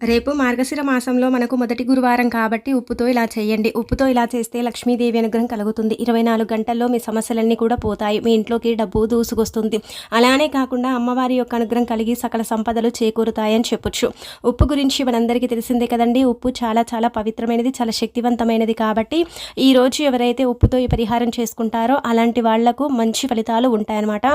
రేపు మార్గశిర మాసంలో మనకు మొదటి గురువారం కాబట్టి ఉప్పుతో ఇలా చేయండి. ఉప్పుతో ఇలా చేస్తే లక్ష్మీదేవి అనుగ్రహం కలుగుతుంది. ఇరవై నాలుగు గంటల్లో మీ సమస్యలన్నీ కూడా పోతాయి. మీ ఇంట్లోకి డబ్బు దూసుకొస్తుంది. అలానే కాకుండా అమ్మవారి యొక్క అనుగ్రహం కలిగి సకల సంపదలు చేకూరుతాయని చెప్పొచ్చు. ఉప్పు గురించి మనందరికీ తెలిసిందే కదండి. ఉప్పు చాలా చాలా పవిత్రమైనది చాలా శక్తివంతమైనది కాబట్టి ఈ రోజు ఎవరైతే ఉప్పుతో ఈ పరిహారం చేసుకుంటారో అలాంటి వాళ్ళకు మంచి ఫలితాలు ఉంటాయన్నమాట.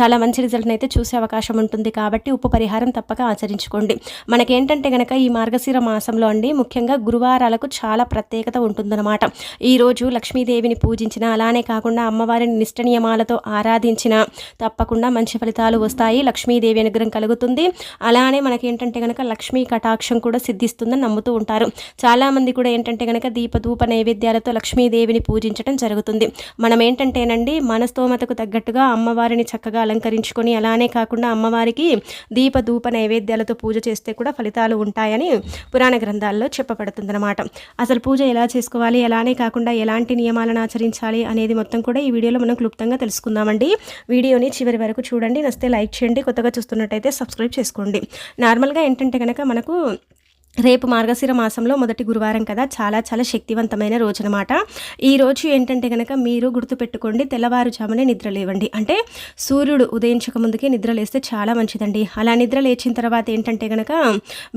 చాలా మంచి రిజల్ట్ని అయితే చూసే అవకాశం ఉంటుంది కాబట్టి ఉప్పు పరిహారం తప్పక ఆచరించుకోండి. మనకేంటంటే కనుక ఈ మార్గశిర మాసంలో అండి ముఖ్యంగా గురువారాలకు చాలా ప్రత్యేకత ఉంటుందన్నమాట. ఈరోజు లక్ష్మీదేవిని పూజించిన అలానే కాకుండా అమ్మవారిని నిష్ట నియమాలతో ఆరాధించిన తప్పకుండా మంచి ఫలితాలు వస్తాయి. లక్ష్మీదేవి అనుగ్రహం కలుగుతుంది. అలానే మనకి ఏంటంటే కనుక లక్ష్మీ కటాక్షం కూడా సిద్ధిస్తుందని నమ్ముతూ ఉంటారు. చాలామంది కూడా ఏంటంటే కనుక దీపధూప నైవేద్యాలతో లక్ష్మీదేవిని పూజించడం జరుగుతుంది. మనం ఏంటంటేనండి మనస్తోమతకు తగ్గట్టుగా అమ్మవారిని చక్కగా అలంకరించుకొని అలానే కాకుండా అమ్మవారికి దీపధూప నైవేద్యాలతో పూజ చేస్తే కూడా ఫలితాలు ఉంటాయి. ఉంటాయని పురాణ గ్రంథాల్లో చెప్పబడుతుందన్నమాట. అసలు పూజ ఎలా చేసుకోవాలి? ఎలానే కాకుండా ఎలాంటి నియమాలను ఆచరించాలి అనేది మొత్తం కూడా ఈ వీడియోలో మనం క్లుప్తంగా తెలుసుకుందామండి. వీడియోని చివరి వరకు చూడండి. నస్తే లైక్ చేయండి. కొత్తగా చూస్తున్నట్టయితే సబ్స్క్రైబ్ చేసుకోండి. నార్మల్గా ఏంటంటే కనుక మనకు రేపు మార్గశిర మాసంలో మొదటి గురువారం కదా చాలా చాలా శక్తివంతమైన రోజు అనమాట ఈ రోజు ఏంటంటే కనుక మీరు గుర్తుపెట్టుకోండి తెల్లవారుజామునే నిద్ర లేవండి. అంటే సూర్యుడు ఉదయించక ముందుకే నిద్ర లేస్తే చాలా మంచిదండి. అలా నిద్ర లేచిన తర్వాత ఏంటంటే కనుక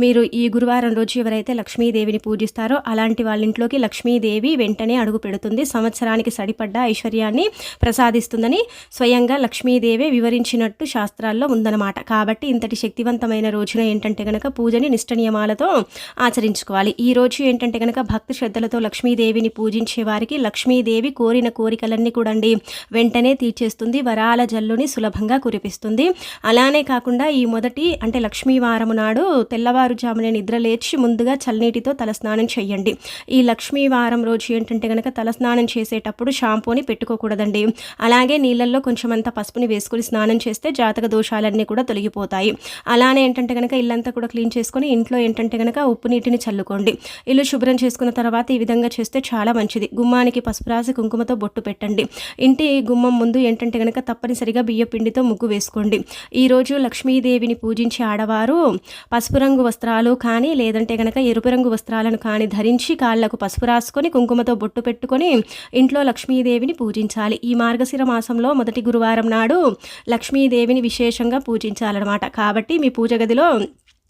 మీరు ఈ గురువారం రోజు ఎవరైతే లక్ష్మీదేవిని పూజిస్తారో అలాంటి వాళ్ళ ఇంట్లోకి లక్ష్మీదేవి వెంటనే అడుగు పెడుతుంది. సంవత్సరానికి సరిపడ్డ ఐశ్వర్యాన్ని ప్రసాదిస్తుందని స్వయంగా లక్ష్మీదేవి వివరించినట్టు శాస్త్రాల్లో ఉందన్నమాట. కాబట్టి ఇంతటి శక్తివంతమైన రోజున ఏంటంటే కనుక పూజని నిష్ట నియమాలతో ఆచరించుకోవాలి. ఈ రోజు ఏంటంటే కనుక భక్తి శ్రద్ధలతో లక్ష్మీదేవిని పూజించే వారికి లక్ష్మీదేవి కోరిన కోరికలన్నీ కూడా అండి వెంటనే తీర్చేస్తుంది వరాల జల్లుని సులభంగా కురిపిస్తుంది. అలానే కాకుండా ఈ మొదటి అంటే లక్ష్మీవారము నాడు తెల్లవారుజామునే నిద్ర లేచి ముందుగా చల్లనీటితో తలస్నానం చేయండి ఈ లక్ష్మీవారం రోజు ఏంటంటే కనుక తలస్నానం చేసేటప్పుడు షాంపూని పెట్టుకోకూడదండి. అలాగే నీళ్ళల్లో కొంచెం అంత పసుపుని వేసుకుని స్నానం చేస్తే జాతక దోషాలన్నీ కూడా తొలగిపోతాయి. అలానే ఏంటంటే కనుక ఇల్లంతా కూడా క్లీన్ చేసుకొని ఇంట్లో ఏంటంటే కనుక ఉప్పు నీటిని చల్లుకోండి. ఇల్లు శుభ్రం చేసుకున్న తర్వాత ఈ విధంగా చేస్తే చాలా మంచిది. గుమ్మానికి పసుపు రాసి కుంకుమతో బొట్టు పెట్టండి. ఇంటి గుమ్మం ముందు ఏంటంటే కనుక తప్పనిసరిగా బియ్య పిండితో ముగ్గు వేసుకోండి. ఈరోజు లక్ష్మీదేవిని పూజించే ఆడవారు పసుపు రంగు వస్త్రాలు కానీ లేదంటే కనుక ఎరుపు రంగు వస్త్రాలను కానీ ధరించి కాళ్ళకు పసుపు రాసుకొని కుంకుమతో బొట్టు పెట్టుకొని ఇంట్లో లక్ష్మీదేవిని పూజించాలి. ఈ మార్గశిర మాసంలో మొదటి గురువారం నాడు లక్ష్మీదేవిని విశేషంగా పూజించాలన్నమాట. కాబట్టి మీ పూజ గదిలో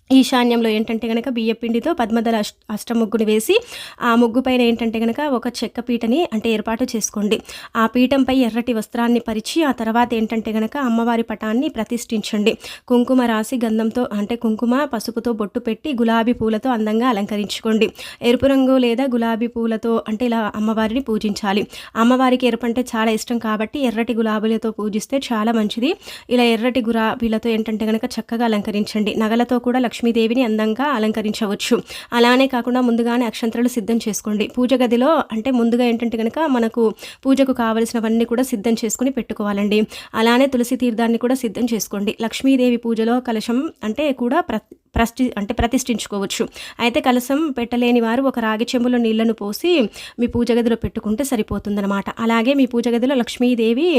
ఈశాన్యంలో ఏంటంటే కనుక బియ్యపిండితో పద్మదల అష్ట అష్టముగ్గుని వేసి ఆ ముగ్గు పైన ఏంటంటే కనుక ఒక చెక్క పీటని అంటే ఏర్పాటు చేసుకోండి. ఆ పీఠంపై ఎర్రటి వస్త్రాన్ని పరిచి ఆ తర్వాత ఏంటంటే కనుక అమ్మవారి పటాన్ని ప్రతిష్ఠించండి. కుంకుమ రాసి గంధంతో అంటే కుంకుమ పసుపుతో బొట్టు పెట్టి గులాబీ పూలతో అందంగా అలంకరించుకోండి. ఎరుపు రంగు లేదా గులాబీ పూలతో అంటే ఇలా అమ్మవారిని పూజించాలి. అమ్మవారికి ఎరుపు అంటే చాలా ఇష్టం కాబట్టి ఎర్రటి గులాబీలతో పూజిస్తే చాలా మంచిది. ఇలా ఎర్రటి గులాబీలతో ఏంటంటే కనుక చక్కగా అలంకరించండి. నగలతో కూడా లక్ష్మీదేవిని అందంగా అలంకరించవచ్చు. అలానే కాకుండా ముందుగానే అక్షంతరాలు సిద్ధం చేసుకోండి. పూజ గదిలో అంటే ముందుగా ఏంటంటే కనుక మనకు పూజకు కావలసినవన్నీ కూడా సిద్ధం చేసుకుని పెట్టుకోవాలండి. అలానే తులసి తీర్థాన్ని కూడా సిద్ధం చేసుకోండి. లక్ష్మీదేవి పూజలో కలశం అంటే కూడా ప్ర ప్రస్టి అంటే ప్రతిష్ఠించుకోవచ్చు. అయితే కలసం పెట్టలేని వారు ఒక రాగి చెంబులో నీళ్ళను పోసి మీ పూజ గదిలో పెట్టుకుంటే సరిపోతుందనమాట అలాగే మీ పూజ గదిలో లక్ష్మీదేవి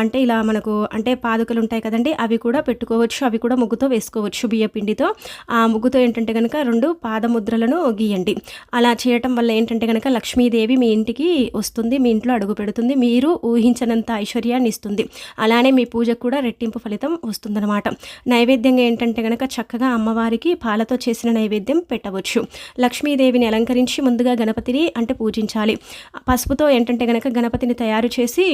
అంటే ఇలా మనకు అంటే పాదుకలు ఉంటాయి కదండి అవి కూడా పెట్టుకోవచ్చు. అవి కూడా ముగ్గుతో వేసుకోవచ్చు బియ్య పిండితో. ఆ ముగ్గుతో ఏంటంటే కనుక రెండు పాదముద్రలను గీయండి. అలా చేయటం వల్ల ఏంటంటే కనుక లక్ష్మీదేవి మీ ఇంటికి వస్తుంది మీ ఇంట్లో అడుగు పెడుతుంది మీరు ఊహించనంత ఐశ్వర్యాన్ని ఇస్తుంది. అలానే మీ పూజకు కూడా రెట్టింపు ఫలితం వస్తుందన్నమాట. నైవేద్యంగా ఏంటంటే కనుక చక్కగా అమ్మవారి వారికి పాలతో చేసిన నైవేద్యం పెట్టవచ్చు. లక్ష్మీదేవిని అలంకరించి ముందుగా గణపతిని అంటే పూజించాలి. పసుపుతో ఏంటంటే గనక గణపతిని తయారు చేసి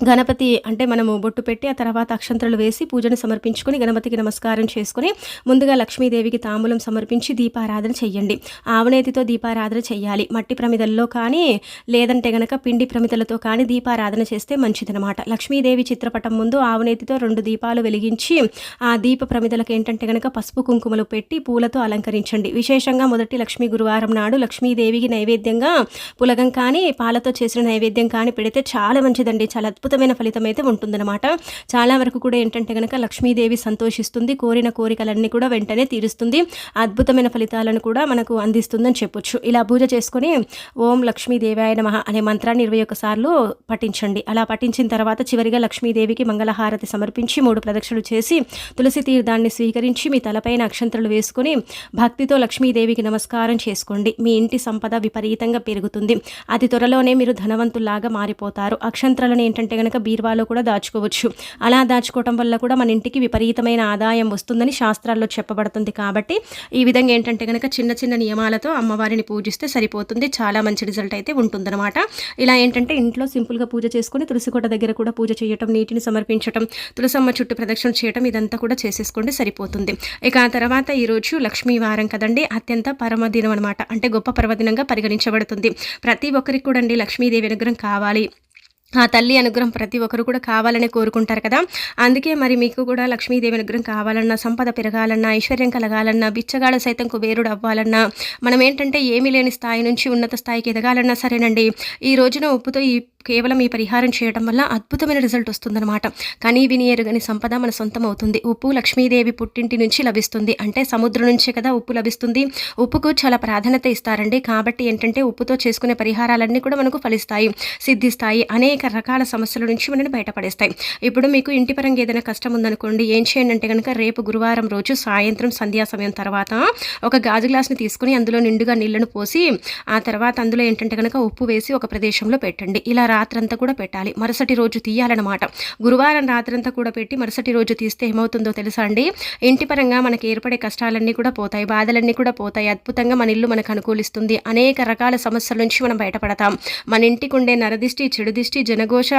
గణపతి అంటే మనము బొట్టు పెట్టి ఆ తర్వాత అక్షంతలు వేసి పూజను సమర్పించుకొని గణపతికి నమస్కారం చేసుకుని ముందుగా లక్ష్మీదేవికి తాంబూలం సమర్పించి దీపారాధన చెయ్యండి. ఆవనేతితో దీపారాధన చెయ్యాలి. మట్టి ప్రమిదల్లో కానీ లేదంటే గనక పిండి ప్రమిదలతో కానీ దీపారాధన చేస్తే మంచిదనమాట. లక్ష్మీదేవి చిత్రపటం ముందు ఆవనేతితో రెండు దీపాలు వెలిగించి ఆ దీప ప్రమిదలకు ఏంటంటే గనక పసుపు కుంకుమలు పెట్టి పూలతో అలంకరించండి. విశేషంగా మొదటి లక్ష్మీ గురువారం నాడు లక్ష్మీదేవికి నైవేద్యంగా పులగం కానీ పాలతో చేసిన నైవేద్యం కానీ పెడితే చాలా మంచిదండి. చాలా అద్భుతమైన ఫలితం అయితే ఉంటుందన్నమాట. చాలా వరకు కూడా ఏంటంటే కనుక లక్ష్మీదేవి సంతోషిస్తుంది కోరిన కోరికలన్నీ కూడా వెంటనే తీరుస్తుంది అద్భుతమైన ఫలితాలను కూడా మనకు అందిస్తుందని చెప్పొచ్చు. ఇలా పూజ చేసుకొని ఓం లక్ష్మీదేవాయ నమ అనే మంత్రాన్ని ఇరవై సార్లు పఠించండి. అలా పఠించిన తర్వాత చివరిగా లక్ష్మీదేవికి మంగళహారతి సమర్పించి మూడు ప్రదక్షిణలు చేసి తులసి తీర్థాన్ని స్వీకరించి మీ తలపైన అక్షంతలు వేసుకొని భక్తితో లక్ష్మీదేవికి నమస్కారం చేసుకోండి. మీ ఇంటి సంపద విపరీతంగా పెరుగుతుంది. అతి త్వరలోనే మీరు ధనవంతుల్లాగా మారిపోతారు. అక్షంతలను ఏంటంటే కనుక బీర్వాలో కూడా దాచుకోవచ్చు. అలా దాచుకోవటం వల్ల కూడా మన ఇంటికి విపరీతమైన ఆదాయం వస్తుందని శాస్త్రాల్లో చెప్పబడుతుంది కాబట్టి ఈ విధంగా ఏంటంటే కనుక చిన్న చిన్న నియమాలతో అమ్మవారిని పూజిస్తే సరిపోతుంది. చాలా మంచి రిజల్ట్ అయితే ఉంటుందన్నమాట. ఇలా ఏంటంటే ఇంట్లో సింపుల్గా పూజ చేసుకుని తులసికోట దగ్గర కూడా పూజ చేయటం నీటిని సమర్పించటం తులసమ్మ చుట్టూ ప్రదక్షిణ చేయటం ఇదంతా కూడా చేసేసుకోండి సరిపోతుంది. ఇక ఆ తర్వాత ఈరోజు లక్ష్మీ వారం కదండి. అత్యంత పరమదినం అనమాట అంటే గొప్ప పర్వదినంగా పరిగణించబడుతుంది. ప్రతి ఒక్కరికి కూడా అండి లక్ష్మీదేవి అనుగ్రహం కావాలి. ఆ తల్లి అనుగ్రహం ప్రతి ఒక్కరు కూడా కావాలని కోరుకుంటారు కదా. అందుకే మరి మీకు కూడా లక్ష్మీదేవి అనుగ్రహం కావాలన్నా సంపద పెరగాలన్నా ఐశ్వర్యం కలగాలన్నా బిచ్చగాడ సైతం కుబేరుడు అవ్వాలన్నా మనం ఏంటంటే ఏమీ లేని స్థాయి నుంచి ఉన్నత స్థాయికి ఎదగాలన్నా సరేనండి. ఈ రోజున ఉప్పుతో ఈ కేవలం ఈ పరిహారం చేయడం వల్ల అద్భుతమైన రిజల్ట్ వస్తుందన్నమాట. కానీ విని ఎరుగని సంపద మన సొంతం అవుతుంది. ఉప్పు లక్ష్మీదేవి పుట్టింటి నుంచి లభిస్తుంది. అంటే సముద్రం నుంచే కదా ఉప్పు లభిస్తుంది. ఉప్పుకు చాలా ప్రాధాన్యత ఇస్తారండి. కాబట్టి ఏంటంటే ఉప్పుతో చేసుకునే పరిహారాలన్నీ కూడా మనకు ఫలిస్తాయి సిద్ధిస్తాయి. అనేక రకాల సమస్యల నుంచి మనని బయటపడేస్తాయి. ఇప్పుడు మీకు ఇంటి పరంగా ఏదైనా కష్టం ఉందనుకోండి ఏం చేయండి అంటే కనుక రేపు గురువారం రోజు సాయంత్రం సంధ్యా సమయం తర్వాత ఒక గాజు గ్లాస్ని తీసుకుని అందులో నిండుగా నీళ్ళను పోసి ఆ తర్వాత అందులో ఏంటంటే కనుక ఉప్పు వేసి ఒక ప్రదేశంలో పెట్టండి. ఇలా రాత్రంతా కూడా పెట్టాలి. మరుసటి రోజు తీయాలన్నమాట. గురువారం రాత్రంతా కూడా పెట్టి మరుసటి రోజు తీస్తే ఏమవుతుందో తెలుసా అండి? ఇంటి పరంగా మనకి ఏర్పడే కష్టాలన్నీ కూడా పోతాయి. బాధలన్నీ కూడా పోతాయి. అద్భుతంగా మన ఇల్లు మనకు అనుకూలిస్తుంది. అనేక రకాల సమస్యల నుంచి మనం బయటపడతాం. మన ఇంటికి ఉండే నరదిష్టి చెడు దిష్టి జనఘోష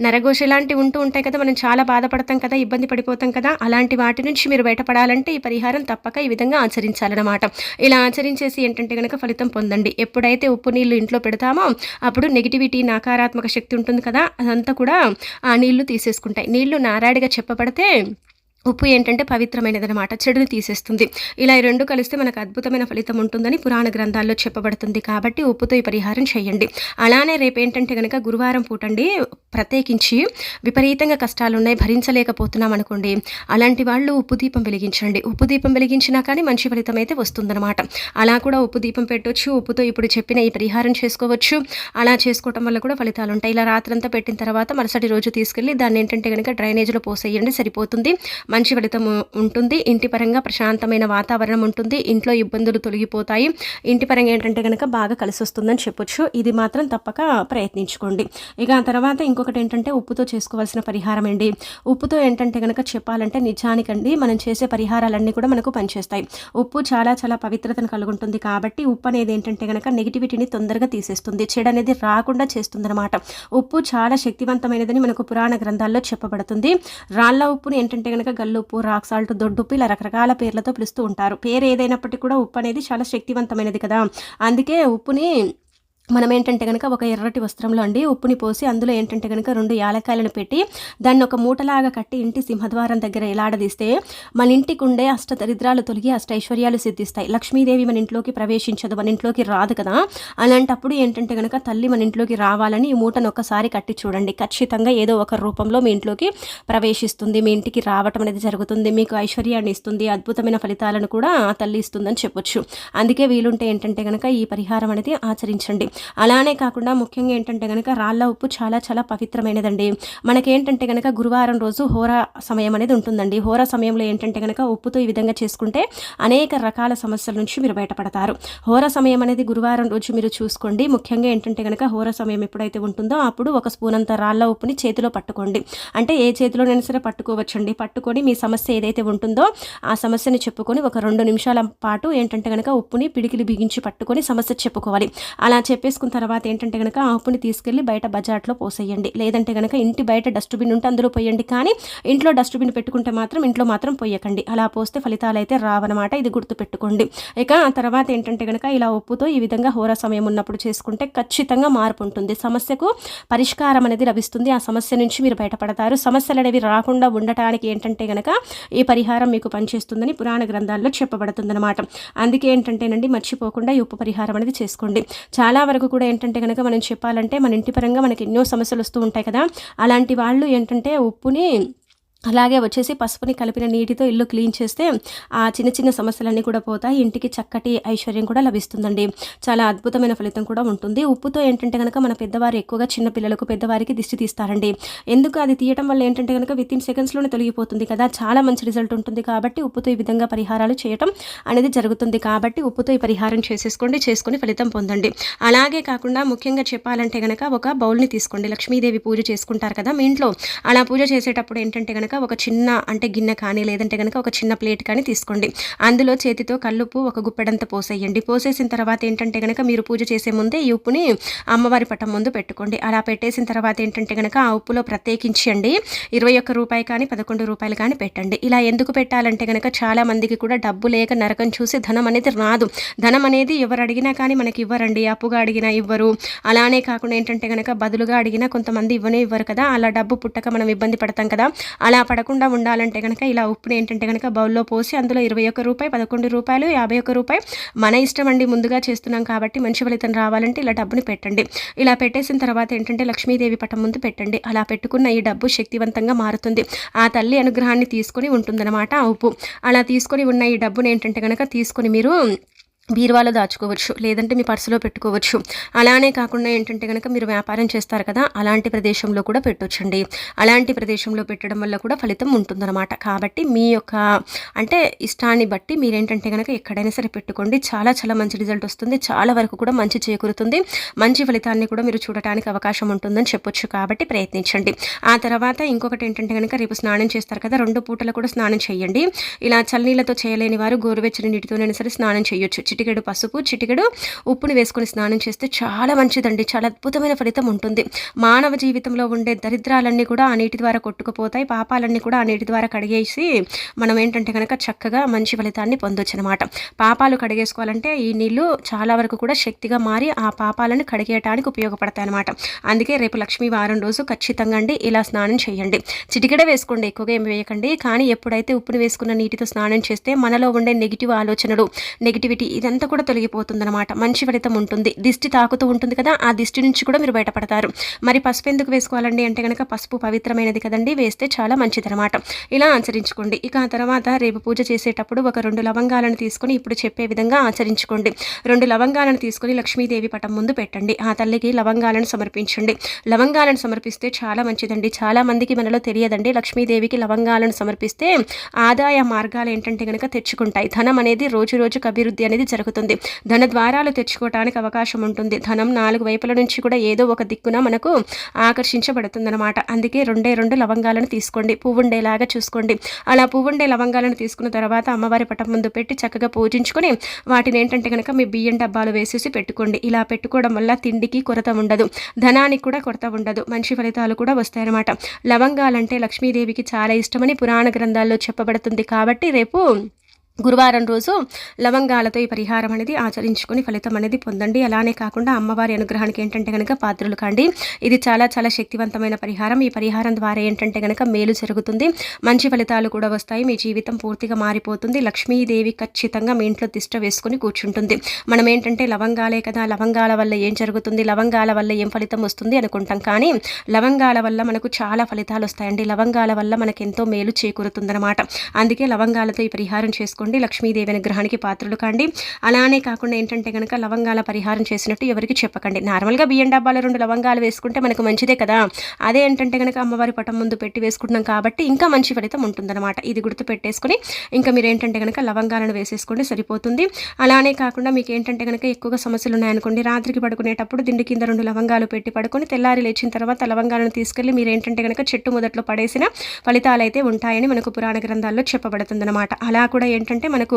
నరఘోష ఇలాంటివి ఉంటూ ఉంటాయి కదా. మనం చాలా బాధపడతాం కదా ఇబ్బంది పడిపోతాం కదా. అలాంటి వాటి నుంచి మీరు బయటపడాలంటే ఈ పరిహారం తప్పక ఈ విధంగా ఆచరించాలన్నమాట. ఇలా ఆచరించేసి ఏంటంటే కనుక ఫలితం పొందండి. ఎప్పుడైతే ఉప్పు నీళ్ళు ఇంట్లో పెడతామో అప్పుడు నెగిటివిటీ నకారాత్మక శక్తి ఉంటుంది కదా అదంతా కూడా ఆ నీళ్ళు తీసేసుకుంటాయి. నీళ్ళు నారాడిగా చెప్పబడితే ఉప్పు ఏంటంటే పవిత్రమైనదనమాట చెడుని తీసేస్తుంది. ఇలా ఈ రెండు కలిస్తే మనకు అద్భుతమైన ఫలితం ఉంటుందని పురాణ గ్రంథాల్లో చెప్పబడుతుంది కాబట్టి ఉప్పుతో ఈ పరిహారం చేయండి. అలానే రేపు ఏంటంటే కనుక గురువారం పూటండి ప్రత్యేకించి విపరీతంగా కష్టాలు ఉన్నాయి భరించలేకపోతున్నాం అనుకోండి అలాంటి వాళ్ళు ఉప్పు దీపం వెలిగించండి. ఉప్పు దీపం వెలిగించినా కానీ మంచి ఫలితం అయితే వస్తుందన్నమాట. అలా కూడా ఉప్పు దీపం పెట్టవచ్చు ఉప్పుతో ఇప్పుడు చెప్పిన ఈ పరిహారం చేసుకోవచ్చు. అలా చేసుకోవటం వల్ల కూడా ఫలితాలు ఉంటాయి ఇలా రాత్రంతా పెట్టిన తర్వాత మరుసటి రోజు తీసుకెళ్ళి దాన్ని ఏంటంటే కనుక డ్రైనేజ్లో పోసేయండి సరిపోతుంది. మంచి ఫలితం ఉంటుంది. ఇంటి పరంగా ప్రశాంతమైన వాతావరణం ఉంటుంది. ఇంట్లో ఇబ్బందులు తొలగిపోతాయి. ఇంటి పరంగా ఏంటంటే కనుక బాగా కలిసి వస్తుందని చెప్పొచ్చు. ఇది మాత్రం తప్పక ప్రయత్నించుకోండి. ఇక ఆ తర్వాత ఇంకొకటి ఏంటంటే ఉప్పుతో చేసుకోవాల్సిన పరిహారం అండి. ఉప్పుతో ఏంటంటే కనుక చెప్పాలంటే నిజానికండి. మనం చేసే పరిహారాలన్నీ కూడా మనకు పనిచేస్తాయి. ఉప్పు చాలా చాలా పవిత్రతను కలుగుంటుంది కాబట్టి ఉప్పు అనేది ఏంటంటే కనుక నెగిటివిటీని తొందరగా తీసేస్తుంది. చెడు అనేది రాకుండా చేస్తుందన్నమాట. ఉప్పు చాలా శక్తివంతమైనదని మనకు పురాణ గ్రంథాల్లో చెప్పబడుతుంది. రాళ్ళ ఉప్పుని ఏంటంటే కనుక గల్లుప్పు రాక్ సాల్ట్ దొడ్డుప్పు ఇలా రకరకాల పేర్లతో పిలుస్తూ ఉంటారు. పేరు ఏదైనప్పటికీ కూడా ఉప్పు అనేది చాలా శక్తివంతమైనది కదా. అందుకే ఉప్పుని మనం ఏంటంటే కనుక ఒక ఎర్రటి వస్త్రంలో అండి ఉప్పుని పోసి అందులో ఏంటంటే కనుక రెండు యాలకాయలను పెట్టి దాన్ని ఒక మూటలాగా కట్టి ఇంటి సింహద్వారం దగ్గర ఎలాడదీస్తే మన ఇంటికి ఉండే అష్ట దరిద్రాలు తొలగి అష్ట ఐశ్వర్యాలు సిద్ధిస్తాయి. లక్ష్మీదేవి మన ఇంట్లోకి ప్రవేశించదు మన ఇంట్లోకి రాదు కదా. అలాంటప్పుడు ఏంటంటే కనుక తల్లి మన ఇంట్లోకి రావాలని ఈ మూటను ఒకసారి కట్టి చూడండి. ఖచ్చితంగా ఏదో ఒక రూపంలో మీ ఇంట్లోకి ప్రవేశిస్తుంది. మీ ఇంటికి రావటం అనేది జరుగుతుంది. మీకు ఐశ్వర్యాన్ని ఇస్తుంది. అద్భుతమైన ఫలితాలను కూడా తల్లి ఇస్తుందని చెప్పొచ్చు. అందుకే వీలుంటే ఏంటంటే కనుక ఈ పరిహారం అనేది ఆచరించండి. అలానే కాకుండా ముఖ్యంగా ఏంటంటే కనుక రాళ్ళ ఉప్పు చాలా చాలా పవిత్రమైనదండి. మనకేంటంటే కనుక గురువారం రోజు హోరా సమయం అనేది ఉంటుందండి. హోరా సమయంలో ఏంటంటే కనుక ఉప్పుతో ఈ విధంగా చేసుకుంటే అనేక రకాల సమస్యల నుంచి మీరు బయటపడతారు. హోరా సమయం అనేది గురువారం రోజు మీరు చూసుకోండి. ముఖ్యంగా ఏంటంటే కనుక హోర సమయం ఎప్పుడైతే ఉంటుందో అప్పుడు ఒక స్పూన్ అంత రాళ్ళ ఉప్పుని చేతిలో పట్టుకోండి. అంటే ఏ చేతిలోనైనా సరే పట్టుకోవచ్చండి. పట్టుకొని మీ సమస్య ఏదైతే ఉంటుందో ఆ సమస్యని చెప్పుకొని ఒక రెండు నిమిషాల పాటు ఏంటంటే కనుక ఉప్పుని పిడికిలి బిగించి పట్టుకొని సమస్య చెప్పుకోవాలి. అలా చెప్పి చెప్పేసుకున్న తర్వాత ఏంటంటే కనుక ఆపుని తీసుకెళ్ళి బయట బజార్లో పోసేయండి. లేదంటే కనుక ఇంటి బయట డస్ట్బిన్ ఉంటే అందులో పోయండి. కానీ ఇంట్లో డస్ట్బిన్ పెట్టుకుంటే మాత్రం ఇంట్లో మాత్రం పోయకండి. అలా పోస్తే ఫలితాలు అయితే రావన్నమాట. ఇది గుర్తుపెట్టుకోండి. ఇక ఆ తర్వాత ఏంటంటే కనుక ఇలా ఉప్పుతో ఈ విధంగా హోరా సమయం ఉన్నప్పుడు చేసుకుంటే ఖచ్చితంగా మార్పు ఉంటుంది. సమస్యకు పరిష్కారం అనేది లభిస్తుంది. ఆ సమస్య నుంచి మీరు బయటపడతారు. సమస్యలు అనేవి రాకుండా ఉండటానికి ఏంటంటే కనుక ఈ పరిహారం మీకు పనిచేస్తుందని పురాణ గ్రంథాల్లో చెప్పబడుతుందన్నమాట. అందుకే ఏంటంటేనండి మర్చిపోకుండా ఈ ఉప్పు పరిహారం అనేది చేసుకోండి. చాలా వరకు వరకు కూడా ఏంటంటే కనుక మనం చెప్పాలంటే మన ఇంటి పరంగా మనకి ఎన్నో సమస్యలు వస్తూ ఉంటాయి కదా. అలాంటి వాళ్ళు ఏంటంటే ఉప్పుని అలాగే వచ్చేసి పసుపుని కలిపిన నీటితో ఇల్లు క్లీన్ చేస్తే ఆ చిన్న చిన్న సమస్యలన్నీ కూడా పోతాయి. ఇంటికి చక్కటి ఐశ్వర్యం కూడా లభిస్తుందండి. చాలా అద్భుతమైన ఫలితం కూడా ఉంటుంది. ఉప్పుతో ఏంటంటే కనుక మన పెద్దవారు ఎక్కువగా చిన్న పిల్లలకు పెద్దవారికి దిష్టి తీస్తారండి. ఎందుకు అది తీయటం వల్ల ఏంటంటే కనుక విత్ ఇన్ సెకండ్స్లోనే తొలగిపోతుంది కదా. చాలా మంచి రిజల్ట్ ఉంటుంది కాబట్టి ఉప్పుతో ఈ విధంగా పరిహారాలు చేయటం అనేది జరుగుతుంది. కాబట్టి ఉప్పుతో ఈ పరిహారం చేసేసుకోండి చేసుకొని ఫలితం పొందండి. అలాగే కాకుండా ముఖ్యంగా చెప్పాలంటే కనుక ఒక బౌల్ని తీసుకోండి. లక్ష్మీదేవి పూజ చేసుకుంటారు కదా మీ ఇంట్లో. అలా పూజ చేసేటప్పుడు ఏంటంటే కనుక కనుక ఒక చిన్న అంటే గిన్నె కానీ లేదంటే కనుక ఒక చిన్న ప్లేట్ కానీ తీసుకోండి. అందులో చేతితో కల్లుప్పు ఒక గుప్పెడంత పోసేయండి. పోసేసిన తర్వాత ఏంటంటే కనుక మీరు పూజ చేసే ముందే ఈ ఉప్పుని అమ్మవారి పటం ముందు పెట్టుకోండి. అలా పెట్టేసిన తర్వాత ఏంటంటే కనుక ఆ ఉప్పులో ప్రత్యేకించండి. ఇరవై ఒక్క రూపాయి కానీ పదకొండు రూపాయలు కానీ పెట్టండి. ఇలా ఎందుకు పెట్టాలంటే కనుక చాలా మందికి కూడా డబ్బు లేక నరకం చూసి ధనం అనేది రాదు. ధనం అనేది ఎవరు అడిగినా కానీ మనకి ఇవ్వరండి. అప్పుగా అడిగినా ఇవ్వరు. అలానే కాకుండా ఏంటంటే కనుక బదులుగా అడిగినా కొంతమంది ఇవ్వనే ఇవ్వరు కదా. అలా డబ్బు పుట్టక మనం ఇబ్బంది పడతాం కదా. అలా పడకుండా ఉండాలంటే కనుక ఇలా ఉప్పుని ఏంటంటే కనుక బౌల్లో పోసి అందులో ఇరవై ఒక్క రూపాయి పదకొండు రూపాయలు యాభై ఒక్క రూపాయి మన ఇష్టం అండి ముందుగా చేస్తున్నాం కాబట్టి మంచి ఫలితం రావాలంటే ఇలా డబ్బుని పెట్టండి. ఇలా పెట్టేసిన తర్వాత ఏంటంటే లక్ష్మీదేవి పటం ముందు పెట్టండి. అలా పెట్టుకున్న ఈ డబ్బు శక్తివంతంగా మారుతుంది. ఆ తల్లి అనుగ్రహాన్ని తీసుకొని ఉంటుందన్నమాట ఆ ఉప్పు. అలా తీసుకొని ఉన్న ఈ డబ్బుని ఏంటంటే కనుక తీసుకొని మీరు బీరువాలో దాచుకోవచ్చు లేదంటే మీ పర్సులో పెట్టుకోవచ్చు. అలానే కాకుండా ఏంటంటే కనుక మీరు వ్యాపారం చేస్తారు కదా అలాంటి ప్రదేశంలో కూడా పెట్టొచ్చండి. అలాంటి ప్రదేశంలో పెట్టడం వల్ల కూడా ఫలితం ఉంటుందన్నమాట. కాబట్టి మీ యొక్క అంటే ఇష్టాన్ని బట్టి మీరేంటంటే కనుక ఎక్కడైనా సరే పెట్టుకోండి. చాలా చాలా మంచి రిజల్ట్ వస్తుంది. చాలా వరకు కూడా మంచి చేకూరుతుంది. మంచి ఫలితాన్ని కూడా మీరు చూడటానికి అవకాశం ఉంటుందని చెప్పొచ్చు కాబట్టి ప్రయత్నించండి. ఆ తర్వాత ఇంకొకటి ఏంటంటే కనుక రేపు స్నానం చేస్తారు కదా రెండు పూటలు కూడా స్నానం చేయండి. ఇలా చల్లనీళ్ళతో చేయలేని వారు గోరువెచ్చని నీటితోనైనా సరే స్నానం చేయొచ్చు. చిటికెడు పసుపు చిటికెడు ఉప్పుని వేసుకొని స్నానం చేస్తే చాలా మంచిదండి. చాలా అద్భుతమైన ఫలితం ఉంటుంది. మానవ జీవితంలో ఉండే దరిద్రాలన్నీ కూడా ఆ నీటి ద్వారా కొట్టుకుపోతాయి. పాపాలన్నీ కూడా ఆ నీటి ద్వారా కడిగేసి మనం ఏంటంటే కనుక చక్కగా మంచి ఫలితాన్ని పొందొచ్చు అనమాట పాపాలు కడిగేసుకోవాలంటే ఈ నీళ్ళు చాలా వరకు కూడా శక్తిగా మారి ఆ పాపాలను కడిగేయటానికి ఉపయోగపడతాయి అనమాట అందుకే రేపు లక్ష్మీ వారం రోజు ఖచ్చితంగా అండి ఇలా స్నానం చేయండి. చిటికెడ వేసుకోండి ఎక్కువగా ఏమి వేయకండి. కానీ ఎప్పుడైతే ఉప్పుని వేసుకున్న నీటితో స్నానం చేస్తే మనలో ఉండే నెగిటివ్ ఆలోచనలు నెగిటివిటీ ఇది అదంతా కూడా తొలగిపోతుందన్నమాట. మంచి ఫలితం ఉంటుంది. దిష్టి తాకుతూ ఉంటుంది కదా ఆ దిష్టి నుంచి కూడా మీరు బయటపడతారు. మరి పసుపు ఎందుకు వేసుకోవాలండి అంటే కనుక పసుపు పవిత్రమైనది కదండి వేస్తే చాలా మంచిదనమాట ఇలా ఆచరించుకోండి. ఇక ఆ తర్వాత రేపు పూజ చేసేటప్పుడు ఒక రెండు లవంగాలను తీసుకొని ఇప్పుడు చెప్పే విధంగా ఆచరించుకోండి. రెండు లవంగాలను తీసుకొని లక్ష్మీదేవి పటం ముందు పెట్టండి. ఆ తల్లికి లవంగాలను సమర్పించండి. లవంగాలను సమర్పిస్తే చాలా మంచిదండి. చాలా మందికి మనలో తెలియదండి. లక్ష్మీదేవికి లవంగాలను సమర్పిస్తే ఆదాయ మార్గాలు ఏంటంటే కనుక తెచ్చుకుంటాయి. ధనం అనేది రోజు రోజుకు అభివృద్ధి అనేది జరుగుతుంది జరుగుతుంది. ధన ద్వారాలు తెచ్చుకోవడానికి అవకాశం ఉంటుంది. ధనం నాలుగు వైపుల నుంచి కూడా ఏదో ఒక దిక్కున మనకు ఆకర్షించబడుతుందన్నమాట. అందుకే రెండే రెండు లవంగాలను తీసుకోండి. పువ్వుండేలాగా చూసుకోండి. అలా పువ్వుండే లవంగాలను తీసుకున్న తర్వాత అమ్మవారి పటం ముందు పెట్టి చక్కగా పూజించుకొని వాటిని ఏంటంటే కనుక మీ బియ్యం డబ్బాలు వేసేసి పెట్టుకోండి. ఇలా పెట్టుకోవడం వల్ల తిండికి కొరత ఉండదు. ధనానికి కూడా కొరత ఉండదు. మంచి ఫలితాలు కూడా వస్తాయన్నమాట. లవంగాలంటే లక్ష్మీదేవికి చాలా ఇష్టమని పురాణ గ్రంథాల్లో చెప్పబడుతుంది. కాబట్టి రేపు గురువారం రోజు లవంగాలతో ఈ పరిహారం అనేది ఆచరించుకుని ఫలితం అనేది పొందండి. అలానే కాకుండా అమ్మవారి అనుగ్రహానికి ఏంటంటే కనుక పాత్రలు కాండి. ఇది చాలా చాలా శక్తివంతమైన పరిహారం. ఈ పరిహారం ద్వారా ఏంటంటే కనుక మేలు జరుగుతుంది. మంచి ఫలితాలు కూడా వస్తాయి. మీ జీవితం పూర్తిగా మారిపోతుంది. లక్ష్మీదేవి ఖచ్చితంగా మీ ఇంట్లో తిష్ట వేసుకొని కూర్చుంటుంది. మనం ఏంటంటే లవంగాలే కదా లవంగాల వల్ల ఏం జరుగుతుంది? లవంగాల వల్ల ఏం ఫలితం వస్తుంది అనుకుంటాం. కానీ లవంగాల వల్ల మనకు చాలా ఫలితాలు వస్తాయండి. లవంగాల వల్ల మనకు ఎంతో మేలు చేకూరుతుందన్నమాట. అందుకే లవంగాలతో ఈ పరిహారం చేసుకుని చేసుకోండి. లక్ష్మీదేవి అనుగ్రహానికి పాత్రలు కాండి. అలానే కాకుండా ఏంటంటే కనుక లవంగాల పరిహారం చేసినట్టు ఎవరికి చెప్పకండి. నార్మల్గా బియ్యం డబ్బాలో రెండు లవంగాలు వేసుకుంటే మనకు మంచిదే కదా. అదే ఏంటంటే కనుక అమ్మవారి పటం ముందు పెట్టి వేసుకుంటున్నాం కాబట్టి ఇంకా మంచి ఫలితం ఉంటుందన్నమాట. ఇది గుర్తు పెట్టేసుకొని ఇంకా మీరు ఏంటంటే కనుక లవంగాలను వేసేసుకోండి సరిపోతుంది. అలానే కాకుండా మీకు ఏంటంటే కనుక ఎక్కువగా సమస్యలు ఉన్నాయనుకోండి రాత్రికి పడుకునేటప్పుడు దిండి కింద రెండు లవంగాలు పెట్టి పడుకొని తెల్లారి లేచిన తర్వాత లవంగాలను తీసుకెళ్ళి మీరు ఏంటంటే కనుక చెట్టు మొదట్లో పడేసిన ఫలితాలు అయితే ఉంటాయని మనకు పురాణ గ్రంథాల్లో చెప్పబడుతుందన్నమాట. అలా కూడా ఏంటంటే ఏంటంటే మనకు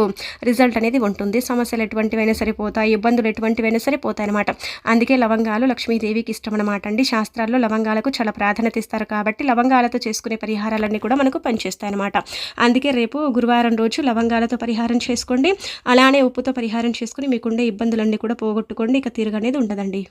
రిజల్ట్ అనేది ఉంటుంది. సమస్యలు ఎటువంటివైనా సరిపోతాయి ఇబ్బందులు ఎటువంటివైనా సరిపోతాయి అనమాట అందుకే లవంగాలు లక్ష్మీదేవికి ఇష్టం అనమాట అండి. శాస్త్రాల్లో లవంగాలకు చాలా ప్రాధాన్యత ఇస్తారు కాబట్టి లవంగాలతో చేసుకునే పరిహారాలన్నీ కూడా మనకు పనిచేస్తాయి అనమాట అందుకే రేపు గురువారం రోజు లవంగాలతో పరిహారం చేసుకోండి. అలానే ఉప్పుతో పరిహారం చేసుకుని మీకుండే ఇబ్బందులన్నీ కూడా పోగొట్టుకోండి. ఇక తీరుగా అనేది ఉండదండి.